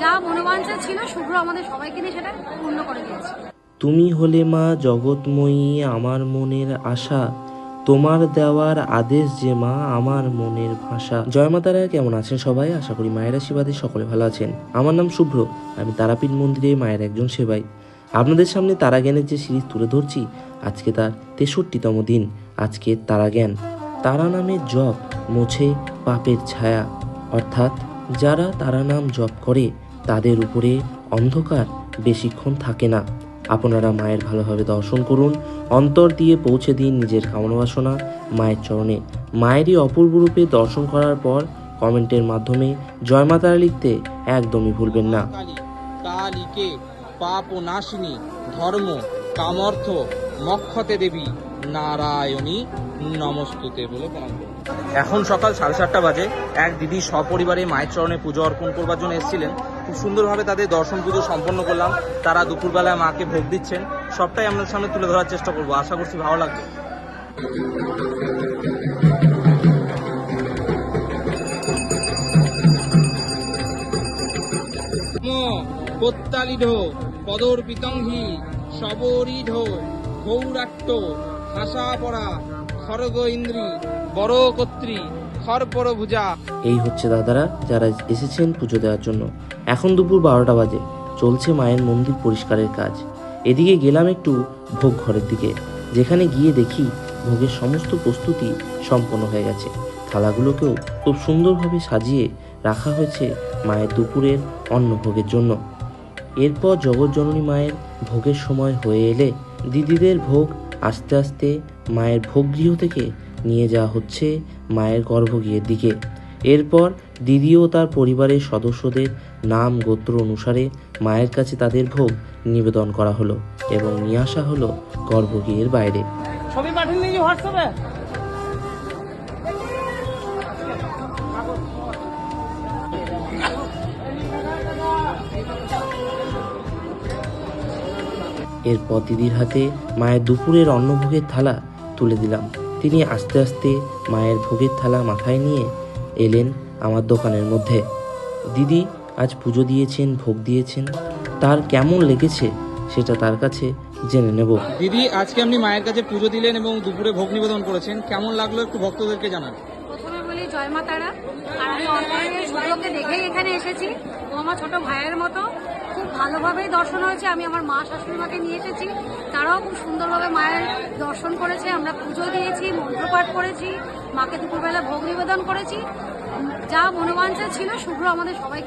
যা মনোবাঞ্ছা ছিল, শুভ্র আমাদের সবাইকে নিয়ে সেটা পূর্ণ করে দিয়েছে। তুমি হলে মা জগৎময়ী, আমার মনের আশা। তোমার দেওয়ার আদেশ যে মা, আমার মনের ভাষা। জয় মা তারা, কেমন আছেন সবাই? আশা করি মায়ের আশীর্বাদে সকলে ভালো আছেন। আমার নাম শুভ্র। আমি তারাপীঠ মন্দিরে মায়ের একজন সেবাই। আপনাদের সামনে তারাজ্ঞানের যে সিরিজ তুলে ধরছি, আজকে তার তেষট্টিতম দিন। আজকে তারাজ্ঞান। তারা নামের জপ, মোছে পাপের ছায়া। অর্থাৎ যারা তারা নাম জপ করে তাদের উপরে অন্ধকার বেশিক্ষণ থাকে না। আপনারা মায়ের ভালোভাবে দর্শন করুন। অন্তর দিয়ে পৌঁছে দিন নিজের কামনা বাসনা মায়ের চরণে। মায়েরই অপূর্ব রূপে দর্শন করার পর কমেন্টের মাধ্যমে জয় মাতারা লিখতে একদমই ভুলবেন না। পাপ নাশিনী ধর্ম কামর্থ মক্ষতে দেবী নারায়ণী নমস্তুতে বলে প্রণাম। এখন সকাল সাড়ে সাতটা বাজে। এক দিদি সপরিবারে মায়ের চরণে পুজো অর্পণ করবার জন্য এসেছিলেন। খুব সুন্দরভাবে তাদের দর্শন পুজো সম্পন্ন করলাম। তারা দুপুরবেলায় মাকে ভোগ দিচ্ছেন। সবটাই আপনাদের সামনে তুলে ধরার চেষ্টা করব। আশা করছি ভালো লাগবে। প্রত্যালিঢ পদর পিতংহি সবরিঢ ঘৌরাট্ট এই হচ্ছে দাদারা যারা এসেছেন পুজো দেওয়ার জন্য। এখন দুপুর বারোটা বাজে। চলছে মায়ের মন্দির পরিষ্কারের কাজ। এদিকে গেলাম একটু ভোগ ঘরের দিকে, যেখানে গিয়ে দেখি ভোগের সমস্ত প্রস্তুতি সম্পন্ন হয়ে গেছে। থালাগুলোকেও খুব সুন্দরভাবে সাজিয়ে রাখা হয়েছে মায়ের দুপুরের অন্নভোগের জন্য। এরপর জগৎজননী মায়ের ভোগের সময় হয়ে এলে দিদিদের ভোগ আস্তে আস্তে মায়ের ভোগগৃহ থেকে নিয়ে যাওয়া হচ্ছে মায়ের গর্ভগৃহের দিকে। এরপর দিদিও তার পরিবারের সদস্যদের নাম গোত্র অনুসারে মায়ের কাছে তাদের ভোগ নিবেদন করা হলো এবং নিয়ে আসা হলো গর্ভগৃহের বাইরে। ছবি পাঠিয়ে হোয়াটসঅ্যাপে? এরপর দিদির হাতে মায়ের দুপুরের অন্নভোগের থালা তুলে দিলাম। তিনি আস্তে আস্তে মায়ের ভোগের থালা মাথায় নিয়ে এলেন আমার দোকানের মধ্যে। দিদি আজ পুজো দিয়েছেন ভোগ দিয়েছেন। তার কেমন লেগেছে সেটা তার কাছে জেনে নেব। দিদি আজকে আপনি মায়ের কাছে পুজো দিলেন এবং দুপুরে ভোগ নিবেদন করেছেন। কেমন লাগল একটু ভক্তদেরকে জানান। প্রথমে বলি জয় মা তারা। আর আমি অন্তরে শুভ্রকে দেখেই এখানে এসেছি। ও আমার ছোট ভাইয়ের মতো। খুব ভালোভাবেই দর্শন হয়েছে। আমি আমার মা শাশুড়ি মাকে নিয়ে এসেছি। তারাও খুব সুন্দরভাবে মায়ের দর্শন করেছে। আমরা পুজো দিয়েছি, মন্ত্রপাঠ করেছি, মাকে দুপুরবেলা ভোগ নিবেদন করেছি। যা মনোবাঞ্ছা ছিল শুভ্র আমাদের সবাই